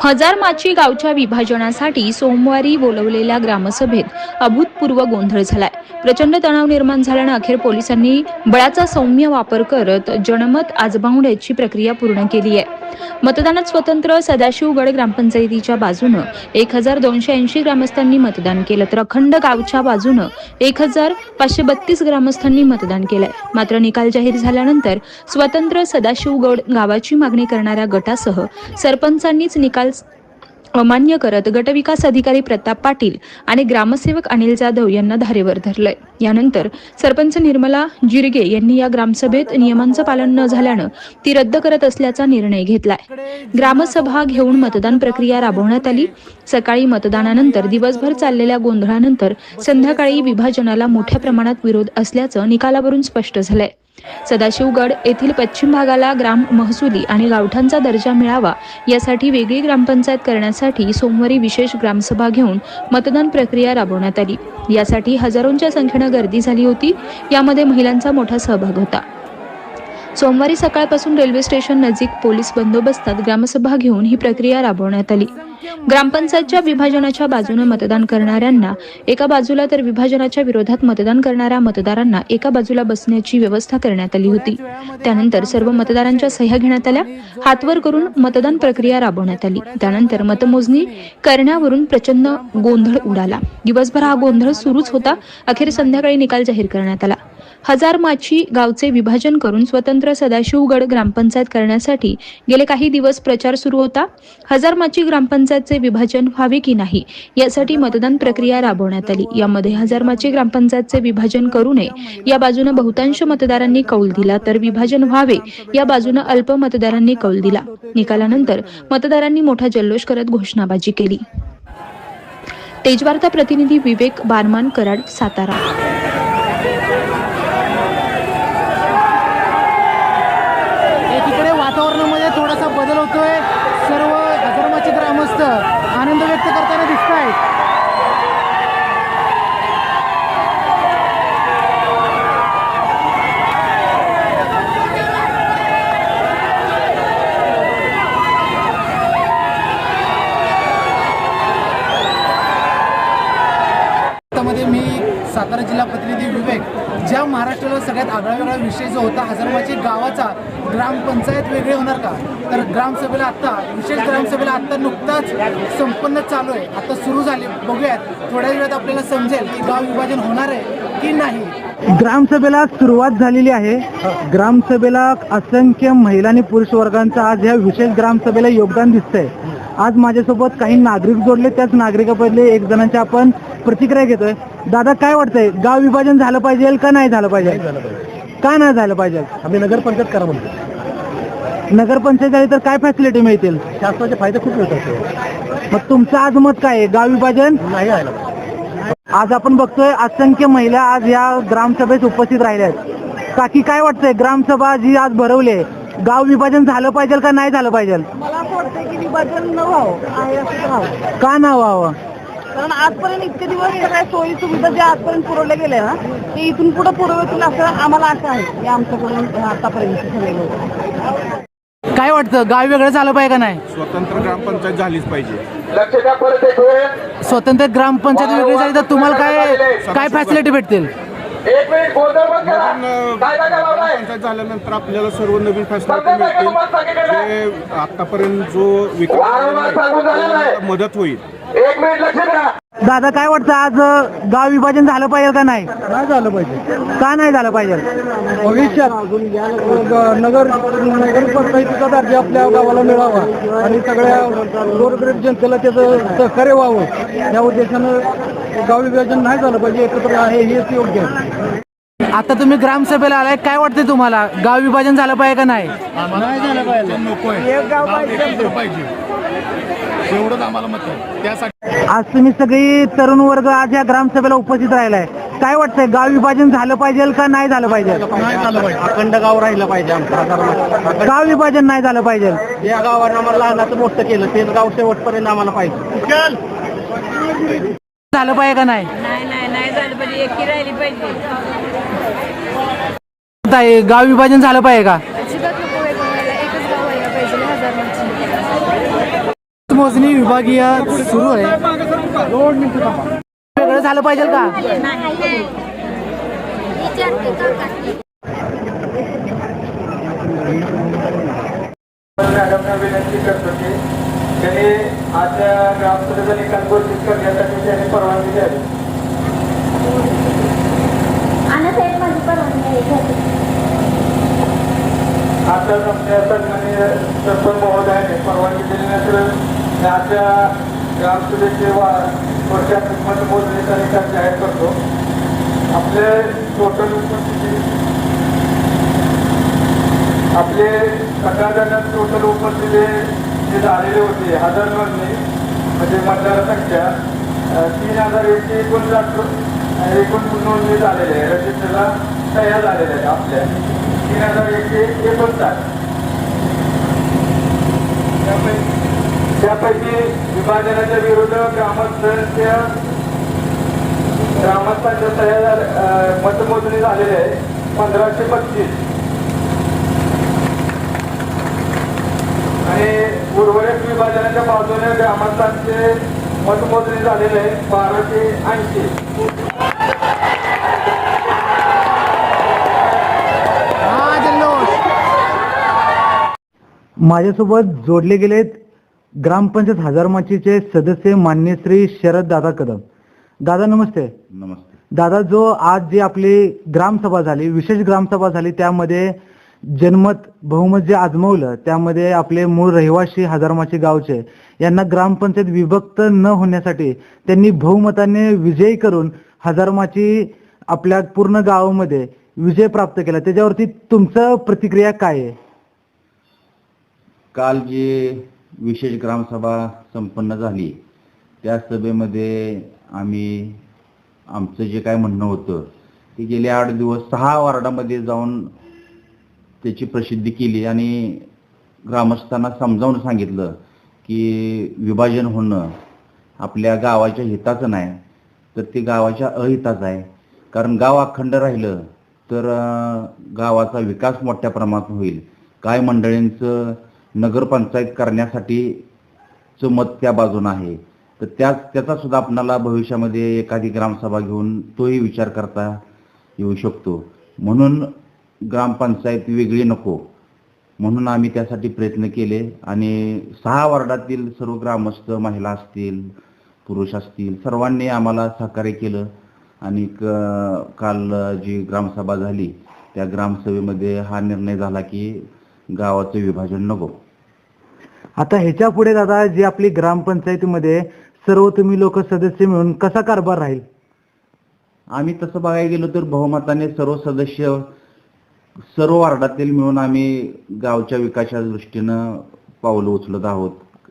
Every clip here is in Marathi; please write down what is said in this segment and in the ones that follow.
हजार माची गावच्या विभाजनासाठी सोमवारी बोलवलेल्या ग्रामसभेत अभूतपूर्व गोंधळ झालाय. प्रचंड तणाव निर्माण झाल्यानं अखेर पोलिसांनी बळाचा सौम्य वापर करत जनमत आजमावण्याची प्रक्रिया पूर्ण केली आहे मतदानात स्वतंत्र सदाशिवगड ग्रामपंचायतीच्या बाजूनं एक हजार दोनशे ऐंशी ग्रामस्थांनी मतदान केलं तर अखंड गावच्या बाजूनं एक हजार पाचशे बत्तीस ग्रामस्थांनी मतदान केलंय. मात्र निकाल जाहीर झाल्यानंतर स्वतंत्र सदाशिवगड गावाची मागणी करणाऱ्या गटासह सरपंचांनीच निकाल अमान्य करत गटविकास अधिकारी प्रताप पाटील आणि ग्रामसेवक अनिल जाधव यांना धारेवर धरलंय. यानंतर सरपंच निर्मला जिरगे यांनी या ग्रामसभेत नियमांचं पालन न झाल्यानं ती रद्द करत असल्याचा निर्णय घेतलाय. ग्रामसभा घेऊन मतदान प्रक्रिया राबवण्यात आली. सकाळी मतदानानंतर दिवसभर चाललेल्या गोंधळानंतर संध्याकाळी विभाजनाला मोठ्या प्रमाणात विरोध असल्याचं निकालावरून स्पष्ट झालंय. सदाशिवगड येथील पश्चिम भागाला ग्राम महसुली आणि गावठांचा दर्जा मिळावा यासाठी वेगळी ग्रामपंचायत करण्यासाठी सोमवारी विशेष ग्रामसभा घेऊन मतदान प्रक्रिया राबवण्यात आली. यासाठी हजारोंच्या संख्येनं गर्दी झाली होती. यामध्ये महिलांचा मोठा सहभाग होता. सोमवारी सकाळपासून रेल्वे स्टेशन नजीक पोलीस बंदोबस्तात ग्रामसभा घेऊन ही प्रक्रिया राबवण्यात आली. ग्रामपंचायतच्या विभाजनाच्या बाजूने मतदान करणाऱ्यांना एका बाजूला तर विभाजनाच्या विरोधात मतदान करणाऱ्या मतदारांना एका बाजूला बसण्याची व्यवस्था करण्यात आली होती. त्यानंतर सर्व मतदारांच्या सह्या घेण्यात आल्या. हातवर करून मतदान प्रक्रिया राबवण्यात आली. त्यानंतर मतमोजणी करण्यावरून प्रचंड गोंधळ उडाला. दिवसभर हा गोंधळ सुरूच होता. अखेर संध्याकाळी निकाल जाहीर करण्यात आला. हजार माची गावचे विभाजन करून स्वतंत्र सदाशिवगड ग्रामपंचायत करण्यासाठी गेले काही दिवस प्रचार सुरू होता. हजार माची ग्रामपंचायतचे विभाजन व्हावे की नाही यासाठी मतदान प्रक्रिया राबवण्यात आली. यामध्ये हजार माची ग्रामपंचायतचे विभाजन करू नये. या बाजूने बहुतांश मतदारांनी कौल दिला तर विभाजन व्हावे. या बाजूने अल्प मतदारांनी कौल दिला. निकालानंतर मतदारांनी मोठा जल्लोष करत घोषणाबाजी केली. तेजवार्ता प्रतिनिधी विवेक बारमान कराड सातारा. सातारा जिल्हा प्रतिनिधी विवेक ज्या महाराष्ट्राला सगळ्यात आगळा वेगळा विषय जो होता हजारमाची गावाचा ग्रामपंचायत वेगळे होणार का? तर ग्रामसभेला आत्ता विशेष ग्रामसभेला आत्ता नुकताच संपन्न चालू आहे. आता सुरू झाले. बघूयात थोड्या वेळात आपल्याला समजेल की गाव विभाजन होणार आहे की नाही. ग्रामसभेला सुरुवात झालेली आहे. ग्रामसभेला असंख्य महिला आणि पुरुष वर्गांचा आज ह्या विशेष ग्रामसभेला योगदान दिसतंय. आज माझ्यासोबत काही नागरिक जोडले. त्याच नागरिकापैकी एक जणांच्या आपण प्रतिक्रिया घेतोय. दादा काय वाटतंय? गाव विभाजन झालं पाहिजे का नाही झालं पाहिजे? का नाही झालं पाहिजे? आम्ही नगरपंचायत करा म्हणतो. नगरपंचायत झाली तर काय फॅसिलिटी मिळतील? शासनाचे फायदे खूप मिळतात मग तुमचं आज मत काय आहे? गाव विभाजन? नाही व्हायला आज आपण बघतोय असंख्य महिला आज या ग्रामसभेत उपस्थित राहिल्या आहेत. काकी काय वाटतंय? ग्रामसभा जी आज भरवली आहे गाव विभाजन झालं पाहिजे का नाही झालं पाहिजे? मला असं वाटतं की विभाजन न व्हावं आहे असं राहावं का ना व्हावं कारण आजपर्यंत इतके दिवस सगळ्या सोयी सुविधा ज्या आजपर्यंत पुरवल्या गेल्या ना ते इथून पुढे पुरवतील असं आम्हाला आशा आहे की आमच्याकडून आतापर्यंत सगळे लोक. काय वाटतं? गाव वेगळं झालं पाहिजे का नाही? स्वतंत्र ग्रामपंचायत झालीच पाहिजे. स्वतंत्र ग्रामपंचायत वेगळी झाली तर तुम्हाला काय काय फॅसिलिटी भेटतील? झाल्यानंतर आपल्याला सर्व नवीन फॅसिलिटी मिळतील जे आतापर्यंत जो विकास झालेला आहे, तो मदत होईल. दादा काय वाटतं आज अं, गाव विभाजन झालं पाहिजे का नाही? झालं पाहिजे. का नाही झालं पाहिजे? भविष्यात नगर नगरपंचायतीचा दर्जा आपल्या गावाला मिळावा आणि सगळ्या गोरगरीब जनतेला त्याचं सहकार्य व्हावं. या उद्देशानं गाव विभाजन नाही झालं पाहिजे एकत्र आहे हेच योग्य आहे. आता तुम्ही ग्रामसभेला आलाय काय वाटतंय तुम्हाला? गाव विभाजन झालं पाहिजे का नाही? नाही झालं पाहिजे. नको आहे पाहिजे. एवढंच आम्हाला मत आहे. त्यासाठी आज तुम्ही सगळी तरुण वर्ग आज या ग्रामसभेला उपस्थित राहिलाय. काय वाटतंय गाव विभाजन झालं पाहिजे का नाही झालं पाहिजे? नाही झालं पाहिजे. अखंड गाव राहिलं पाहिजे आमचं गाव विभाजन नाही झालं पाहिजे. या गावानं आम्हाला लहानाचं मोठं केलं तेच गाव शेवटपर्यंत आम्हाला पाहिजे. झालं पाहिजे का नाही? नाही नाही नाही झालं पाहिजे. एकी राहिली पाहिजे. ताई, गाव विभाजन झालं पाहिजे का? मतमोजणी विभागीय सुरू आहे वेगळं झालं पाहिजे का मॅडमना विनंती करतो की त्यांनी आजच्या ग्रामसभेचा निकाल घोषित करण्यासाठी त्यांनी परवानगी द्यावी साहेब माझी परवानगी आहे घ्यायची. आता आमच्या सन्माननीय सरपंच महोदयाने परवानगी दिल्यानंतर आजच्या ग्रामसभेचे वा पुढच्या मतमोजणीचा निकाल जाहीर करतो. आपले टोटल उपस्थिती आपले सकाळच्या टोटल उपस्थिती जे झालेले होते हजार नोंदणी म्हणजे मतदार संख्या तीन हजार एकशे एकोणसाठ अ, एकूण नोंदणी झालेली आहे रजिस्टरला म्हणजे तयार झालेल्या आहेत आपल्या. तीन हजार एकशे एकोणसाठ. त्यापैकी त्यापैकी विभाजनाच्या विरुद्ध ग्रामस्थांच्या ग्रामस्थांच्या अ, मतमोजणी झालेली आहे. पंधराशे बत्तीस आणि उर्वरित विभाजनाच्या बाजूने ग्रामस्थांचे मतमोजणी झालेले आहे. बाराशे ऐंशी. हा माझ्यासोबत जोडले गेलेत ग्रामपंचायत हजारमाचीचे सदस्य मान्य श्री शरद दादा कदम. दादा नमस्ते. नमस्ते. दादा जो आज जी आपली ग्रामसभा झाली विशेष ग्रामसभा झाली त्यामध्ये जनमत बहुमत जे आजमवलं त्यामध्ये आपले मूळ रहिवासी हजारमाची गावचे यांना ग्रामपंचायत विभक्त न होण्यासाठी त्यांनी बहुमताने विजयी करून हजारमाची आपल्या पूर्ण गावामध्ये विजय प्राप्त केला. त्याच्यावरती तुमचं प्रतिक्रिया काय आहे? काल जी विशेष ग्रामसभा संपन्न झाली. त्या सभेमध्ये आम्ही आमचं जे काय म्हणणं होतं ते गेले आठ दिवस सहा वार्डामध्ये जाऊन त्याची प्रसिद्धी केली आणि ग्रामस्थांना समजावून सांगितलं की विभाजन होणं आपल्या गावाच्या हिताचं नाही तर ते गावाच्या अहिताचं आहे. कारण गाव अखंड राहिलं तर गावाचा विकास मोठ्या प्रमाणात होईल. काय मंडळींचं नगरपंचायत करण्यासाठीचं मत त्या बाजून आहे. तर त्या त्याचा सुद्धा आपणाला भविष्यामध्ये एखादी ग्रामसभा घेऊन तोही विचार करता येऊ शकतो. म्हणून ग्रामपंचायत वेगळी नको. म्हणून आम्ही त्यासाठी प्रयत्न केले आणि सहा वार्डातील सर्व ग्रामस्थ महिला असतील पुरुष असतील सर्वांनी आम्हाला सहकार्य केलं आणि क- काल जी ग्रामसभा झाली त्या ग्रामसभेमध्ये हा निर्णय झाला की गावाचं विभाजन नको. आता ह्याच्या पुढे दादा जी आपली ग्रामपंचायतीमध्ये सर्व तुम्ही लोक सदस्य मिळून कसा कारभार राहील? आम्ही तसं बघायला गेलो तर बहुमताने सर्व सदस्य सर्व वार्डातील मिळून आम्ही गावच्या विकासाच्या दृष्टीनं पावलं उचलत आहोत.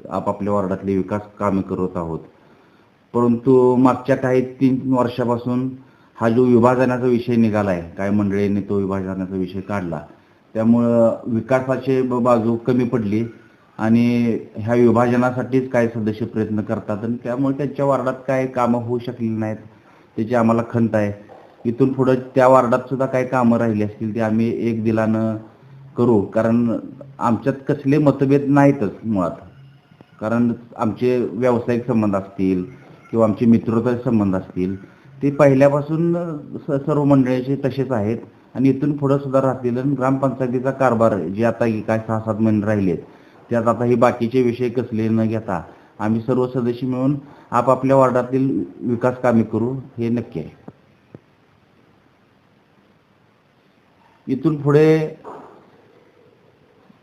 आपापल्या वार्डातले विकास कामे करत आहोत. परंतु मागच्या काही तीन वर्षापासून हा जो विभाजनाचा विषय निघाला आहे काही मंडळींनी तो विभाजनाचा विषय काढला त्यामुळं विकासाची बाजू कमी पडली आणि ह्या विभाजनासाठीच काही सदस्य प्रयत्न करतात आणि त्यामुळे त्यांच्या वार्डात काय कामं होऊ शकली नाहीत त्याची आम्हाला खंत आहे. इथून पुढं त्या वार्डात सुद्धा काही कामं राहिली असतील ते आम्ही एक दिलानं करू. कारण आमच्यात कसले मतभेद नाहीतच मुळात. कारण आमचे व्यावसायिक संबंध असतील किंवा आमचे मित्रता संबंध असतील ते पहिल्यापासून स- सर्व मंडळीचे तसेच आहेत. आणि इथून पुढे सुद्धा राहतील आणि ग्रामपंचायतीचा कारभार जे आता काय सहा सात महिने राहिलेत. त्यात आता हे बाकीचे विषय कसले न घेता आम्ही सर्व सदस्य मिळून आपापल्या वार्डातील विकास कामे करू हे नक्की आहे. इथून पुढे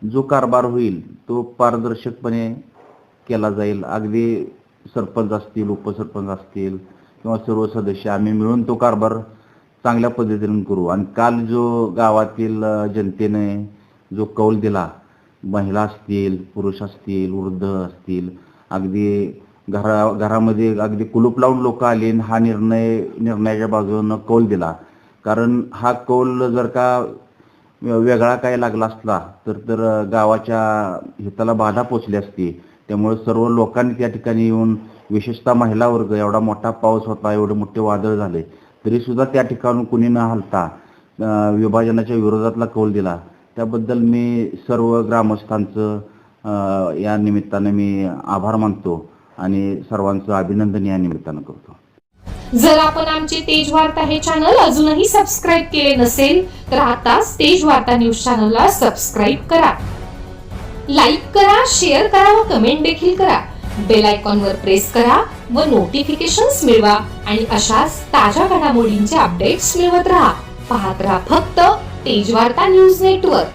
जो कारभार होईल तो पारदर्शकपणे केला जाईल. अगदी सरपंच असतील उपसरपंच असतील किंवा सर्व सदस्य आम्ही मिळून तो कारभार चांगल्या पद्धतीने करू. आणि काल जो गावातील जनतेने जो कौल दिला महिला असतील पुरुष असतील वृद्ध असतील अगदी घरा घरामध्ये अगदी कुलूप लावून लोक आले आणि हा निर्णय निर्णयाच्या बाजूनं कौल दिला. कारण हा कौल जर का वेगळा काय लागला असला तर तर गावाच्या हिताला बाधा पोचली असती. त्यामुळे सर्व लोकांनी त्या ठिकाणी येऊन विशेषतः महिला वर्ग एवढा मोठा पाऊस होता एवढे मोठे वादळ झाले. तरी सुद्धा त्या ठिकाणून कुणी न हलता विभाजनाच्या विरोधातला कौल दिला. त्याबद्दल मी सर्व ग्रामस्थांचं या निमित्तानं मी आभार मानतो आणि सर्वांचं अभिनंदन या निमित्तानं करतो. जर आपण आमचे तेज वार्ता हे चॅनल अजूनही सबस्क्राईब केले नसेल तर आताच तेज वार्ता न्यूज चॅनलला सबस्क्राईब करा. लाईक करा शेअर करा व कमेंट देखील करा. बेल आयकॉन वर प्रेस करा. व नोटिफिकेशन्स मिळवा आणि अशाच ताज्या घडामोडींचे अपडेट्स मिळवत राहा. पाहत राहा फक्त तेजवार्ता न्यूज नेटवर्क